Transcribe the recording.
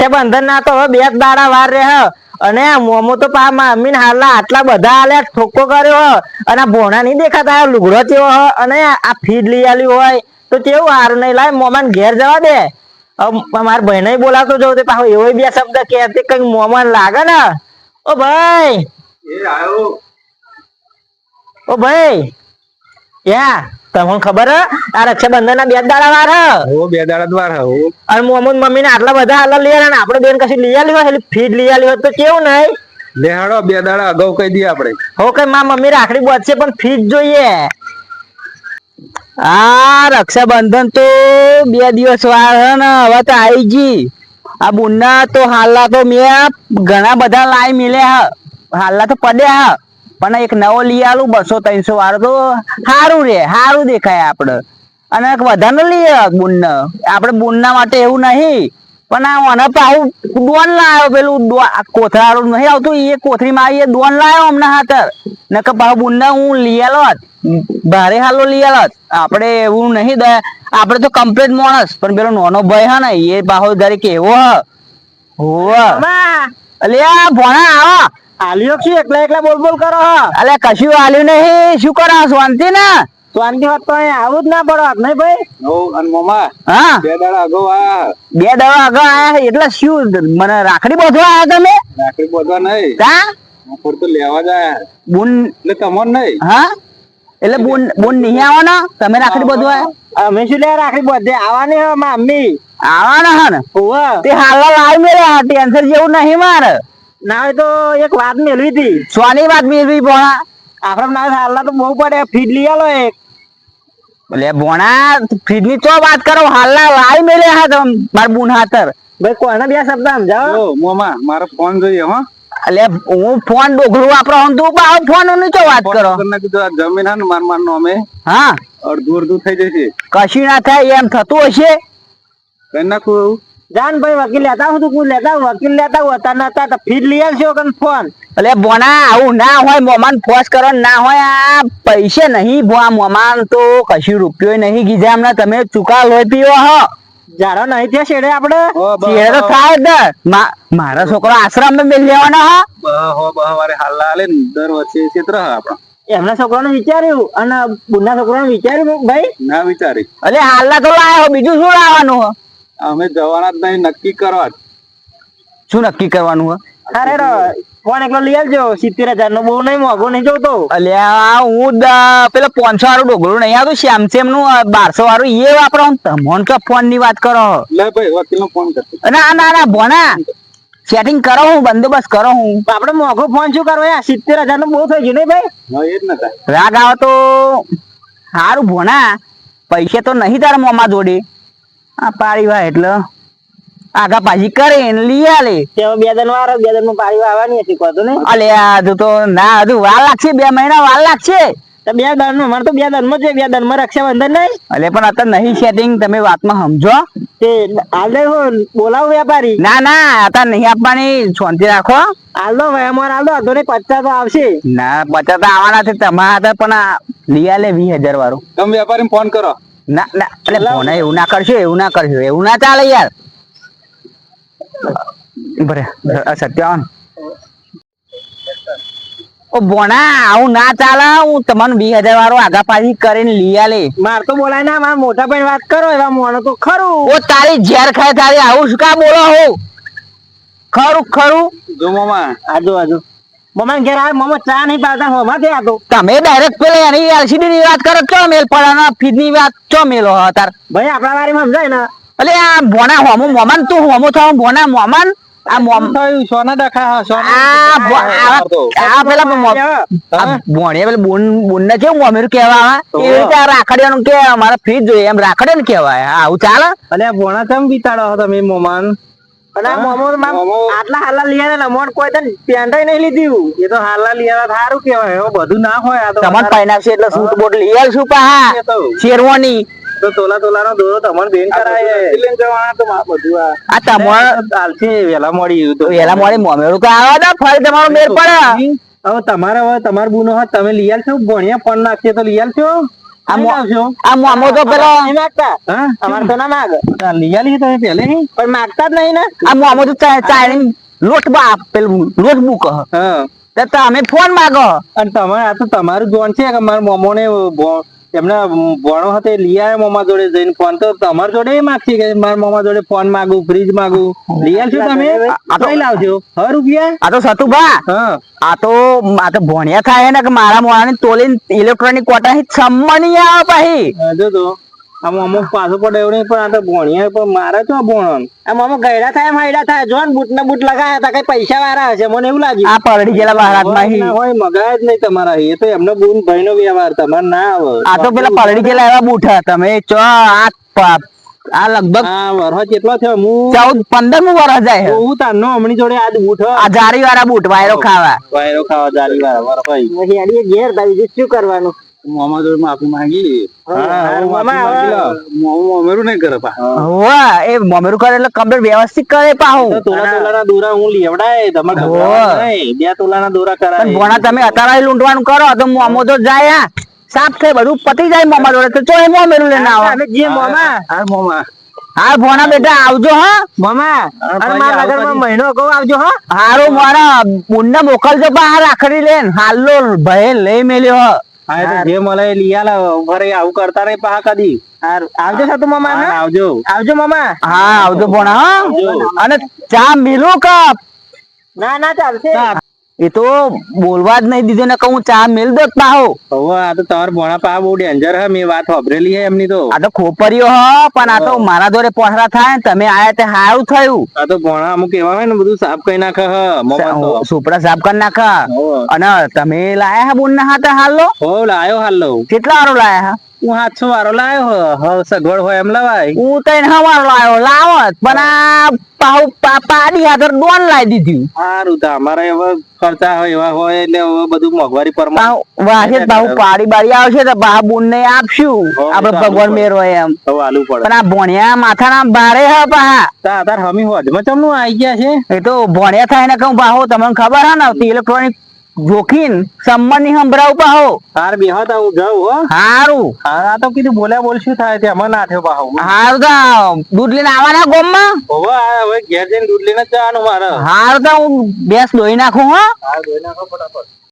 રક્ષાબંધન ના તો હવે બે જ દાડા વાર રહે હ. અને મોમો તો પા મામીન હાલા આટલા બધા આલ્યા ઠોકો કર્યો હ. અને ભોણા નહીં દેખાતા લુગડો તેવો હ. અને આ ફીડ લઈ આલ્યું હોય. તો કેવું હારું નહીં લાય મોમાન ઘેર જવા દે. મારા ભાઈને બોલાતો જવું તે પાછો એવો બે શબ્દ કે કઈ મોમાન લાગે ને. ઓ ભાઈ. એ ઓ ભાઈ. યા. તમને ખબર હ? આ રક્ષાબંધન ના બે દાડા વાર હ. બે દાડા વાર હો અને મોહમ્મદ મમ્મી ને આટલા બધા આલા લઈ આલ્યા ને આપણે બેન કશી લઈ આલી હોય? ફીડ લઈ આલી હોય તો કેવું નહીં? લેહાડો બે દાડા અગાઉ કહી દઈએ આપણે. હો કે માં મમ્મી રાખડી બોધશે પણ ફીડ જોઈએ. આ રક્ષાબંધન તો બે દિવસ વાર હે ને હવે તો આવી ગઈ. આ બુન્ના તો હાલા તો મેં ઘણા બધા લાઈ મિલે હ. હાલા તો પડ્યા હ. પણ એક નવો લઈ આલું બસો ત્રણસો વાળો તો સારું રે સારું દેખાય આપણે અને વધારે લઈએ બુન આપણે બુનના. માટે એવું નહીં પણ આ મને પાછું ડોન લાવ્યો પેલું કોથળાળું નહીં આવતું એ કોથળીમાં એ ડોન લાવ્યો હમણાં હાથર નકર પાછું બુન્ના હું લઈ આલો ભારે હાલો લઈ આલો આપડે આપણે એવું નહીં આપણે તો કમ્પ્લીટ માણસ પણ પેલો નાનો ભાઈ હા ને એ પાછો જરીક એવો હ? હોવા. અલ્યા ભોણા આવો. આલ્યો શું એકલા એકલા બોલ બોલ કરો અલે કશું આલ્યું નહીં. શું કરો? શાંતિ ને? શાંતિ હોત તો અહીંયા આવું જ ના પડો નહીં ભાઈ? હો અને મોમા હા? બે દાડા અગાઉ આયા. બે દવા આગળ આયા એટલે શું? મને રાખડી બોધવા આયા તમે? રાખડી બોધવા નહીં. કા? ઉપર તો લેવા જાય બુન એટલે તમોન નહીં. હા? એટલે બુન બુન નહીં આવવાનો? તમે રાખડી બાંધવા અમે શું લે રાખડી બાંધે? આવવાની હે મમ્મી આવવાના હે ને? તે હાલ લાવી મેળ્યા ટેન્શન જેવું નહીં મારે. ના હોય તો એક વાત મેળવી હતી. સોની વાત મેળવી ભોણા આપડે ના હાલના તો બહુ પડે. ફીડ લઈ આલો એક. એટલે ભોણા ફીડની તો વાત કરો? હાલના લાઈ મેલે હા તમ માર બુન હાતર ભાઈ કોને બે શબ્દ સમજાવો? હો મોમા મારો ફોન જોઈએ હો. એટલે હું ફોન ડોગરું વાપરો હું તું બા ફોનની તો વાત કરો? ફોન કરીને કીધું આ જમીન હા માર માર નો અમે. હા. અડધું અડધું થઈ જશે. કશી ના થાય એમ થતું હશે? કઈ નાખું એવું? જાન ભાઈ વકીલ લેતા હું તું લેતા વકીલ લેતા હતા નતા તો ફીડ લઈ આવશો કન ફોન. એટલે બોના આવું ના હોય મોમાન ફોર્સ કરો ના હોય આ પૈસે નહીં આ મોમાન તો કશું રૂપિયો નહીં ગીધા હમણાં તમે ચુકા લોહી પીવો હો. જાડો નહીં થયા શેડે આપણે શેડે તો થાય જ. મા- મારો છોકરો આશ્રમમાં મેલ લેવાનો હો. બહ હો બહ વારે હાલ આલે દર વર્ષે ક્ષેત્ર હે આપણો. એમના છોકરાનું વિચાર્યું અને બુના છોકરાનું વિચાર્યું ભાઈ? ના વિચાર્યું એટલે હાલના તો લાયો બીજું શું લાવવાનું હો? અમે જવાના જ નહીં નક્કી કરવા શું નક્કી કરવાનું હે? અરે ફોન એકલો લઈ આવજો. સિત્તેર હજાર નો બહુ નહીં મોંઘો નહીં જોતો. અલ્યા હું પેલા પાંચસો વાળું ડોગરું નહીં આવતું શ્યામસેમનું બારસો વાળું એ વાપરો તમોન કે ફોનની વાત કરો? લે ભાઈ વકીલ નો ફોન કરતો ના ના ના ભોણા. સેટિંગ કરો હું બંદોબસ્ત કરો હું. આપડે મોંઘો ફોન શું કરો યાર? સિત્તેર હજારનું બહુ થઈ ગયું નહીં ભાઈ. રાગ આવો તો સારું ભોના પૈસા તો નહીં તારા મોમાં જોડે. આ પારીવા એટલે આગા પાછી કરે ને લઈ આલે. બે દન વાર બે દનમાં પાડી આવવાની હતી કહો ને. અલે આ હજુ તો ના હજુ વાર લાગશે બે મહિના વાર લાગશે. બે દનનું મારે તો બે દનમાં છે બે દનમાં રક્ષાબંધન નહીં. અલે પણ અત્યારે નહીં સેટિંગ તમે વાતમાં સમજો. તે હાલ હો બોલાવ વેપારી. ના ના અત્યારે નહીં આપવાની શાંતિ રાખો. આલો અમારે હાલ દો ને પચાસ તો આવશે. ના પચાસ તો આવવાના છે તમારા પણ લઈ આલે વીસ હજાર વાળું. તમે વેપારી ફોન કરો. ના ના એટલે ફોન એવું ના કરશો એવું ના કરશો એવું ના ચાલે યાર. બરે સત્યાવન ઓ બોના આવું ના ચાલે હું તમને બે હજાર વાળો આગા પાછી કરીને લઈ આલે. માર તો બોલાય ના મારા મોટા ભાઈ વાત કરો એવા મોનો તો ખરું. ઓ તારી ઝેર ખાય તારી આવું શું કા બોલો હું? ખરું ખરું. જો મામા. આજો આજો મમ્મા ઘેર આવે મમ્મા ચા નહીં પાડતા હોમાં તે. આતો તમે ડાયરેક્ટ પેલા એની એલસીડી ની વાત કરો ચો મેલ પડાના ફીડની વાત ચો મેલો તાર? ભાઈ આપણા વારીમાં સમજાય ને. એટલે આ ભોના હોમો મોમાન તું હોમો થાવ ભોના મોમાન? આ મોમ થયું? સોના દખા આ ભો- આ આ પેલા આ ભોણિયા પેલા બોન બોન ને કેવું મોમેરું કેવા એ રીતે આ રાખડીયાનું કે અમારે ફ્રીજ જોઈએ એમ રાખડે ને કેવાય આવું ચાલે? અલ્યા ભોણા કેમ વિતાડો તમે મોમાન? અને મોમો મોમો- આટલા હાલા લીયા ને મોટ કોઈ તો પેન્ટાઈ નહીં લીધી. એ તો હાલા લીયા સારું કેવાય હવે બધું ના હોય આ તો તમને ફાઈનાન્સ એટલે સૂટ બોટ લઈ આવશું પા શેરવાની. તો તોલા તોલા નો દોરો તમને બેન કરાય. લઈને જવાના તો આ બધું આ આ તમારે ચાલશે વેલા મળી ગયું તો. એલા મોડે મોમેરું તો આવા દો ફરી તમારો મેર પડે. હવે તમારે હવે તમાર બુનો હોય તમે લઈ છો ભણ્યા ફોન નાખીએ તો લઈ આલશો? મોમો ના ને લોટ બાપ પેલું લોટ બુક. હા. તમે ફોન માગો. અને તમારે આ તો તમારું જોન છે કે મારા મોમોને ભો- એમના ભણો હતો લઈ આવ્યા મામા જોડે જઈને ફોન તો તમારા જોડે એ માગશે કે મારા મોમા જોડે ફોન માંગુ ફ્રીજ માગુ. લઈ આવશો તમે. આ તો- લાવજો. હ રૂપિયા? આ તો સતુભા. હા. આ તો આ તો ભણ્યા થાય ને કે મારા મોણાની તોલીને ઇલેક્ટ્રોનિક કોટા સમ્મની આવે હા, જો તો આમ અમુક પાછો પડે એવું નહીં પણ આ તો ભણ્યા પણ મારે તો ભણો આમ મામા ગયડા થાય માયડા થાય. જો ને બૂટ ને બૂટ લગાયા હતા કઈ પૈસા વાળા હશે મને એવું લાગ્યું. આ પલડી ગયેલા મહારાજમાં હી. હોય મગાય જ નહીં તમારા એ તો એમનો બૂન ભાઈ નો વ્યવહાર તમારે ના આવે. આ તો પેલા પરડી ગયેલા એવા બૂઠા તમે ચો આ આ લગભગ વરસ જેટલો થયો? હું ચૌદ પંદરનું વર્ષ જાય હું. તારનો હમણી જોડે આજ બૂઠ આ જારી વાળા બૂટ વાયરો ખાવા. વાયરો ખાવા જારી વાળા વરસ ભાઈ ઘેર થાય બીજું શું કરવાનું? મોમા જોડે માફી માંગી. હા, હા મામા, મામા હવે- મોમેરું નહીં કરે પા. હોવે, એ મોમેરું કરે એટલે કમ્પ્લીટ વ્યવસ્થિત કરે પાહું તોલા તોલાના દોરા હું લેવડાય તમારે ઓહો. ગભરાવાનું નહીં. બે તોલાના દોરા કરાય. ભોણા તમે અત્યારે લૂંટવાનું કરો તો મોમો તો જાય સાફ થાય બધું પતી જાય મોમા જોડે તો ચો એ મોમેરું લઈને આવો. અમે જે મામા. હા મોમા. હા ભોણા બેટા આવજો હા. મોમા. અને મારા નગરમાં મહિનો કહો આવજો હા. હારું મારા બુનને મોકલજો બહાર આખરી લેન હાલો ભય લઈ મેલ્યો હ. હા તો જે મળે લિયા આલા ઘરે આવું કરતા રહી પા કદી. આવજો સાતું મામા હા? આવજો. આવજો મામા. હા આવજો ભોણા હા. અને ચા મિલું કપ. ના ના ચાલશે. એ તો બોલવા જ નહીં દીધો ને કહું ચા મેલ દો પાહો હવે આ તો તમારા ભોણા પા બહુ ડેન્જર હે મેં વાત સાંભળેલી હે એમની તો. આ તો ખોપરીઓ હ પણ આ તો મારા દોરે પોસરા થાય ને તમે આયા તે હારું થયું. આ તો ભોણા અમુક એવા હોય ને બધું સાફ કરી નાખે હ મોમા તો. સુપડા સાફ કરી નાખા. અને તમે લાયા હા બોન ના હાથે હાલો હો લાયો હાલો કેટલા વાળો લાયા હા? હું હાથસો વારો લાવ્યો હવે સગવડ હોય એમ લવાય. હું તો એને હવારો લાવ્યો લાવત પણ આ પાહુ પાડી હાથર ડોન લાવી દીધું. સારું તો અમારે હવે ખર્ચા હોય એવા હોય એટલે હવે બધું મોંઘવારી પર વાહે પાહુ પાડી બાડી આવશે તો બા બુન ને આપશું આપડે ભગવાન મેર હોય એમ. વાલું આલુ પડે. પણ આ ભણ્યા માથાના ભારે હા પાહા. તાર હમી હોજમાં ચમનું આઈ ગયા છે? એ તો ભણ્યા થાય ને કહું બાહો તમને ખબર હે ને ઇલેક્ટ્રોનિક જોખીન સંબંધી સંભળાવ પાહો હાર બેહો તા હું જાઉં હો. હારું. હા આ તો કીધું બોલ્યા બોલ શું થાય તે અમારે ના થયો પાહો હારું તો દૂધ લઈને આવવાના ગોમમાં? હવે હવે ઘેર જઈને દૂધ લઈને જવાનું મારે. હારું તો હું બેસ દોઈ નાખું હો. હા દોઈ નાખો ફટાફટ.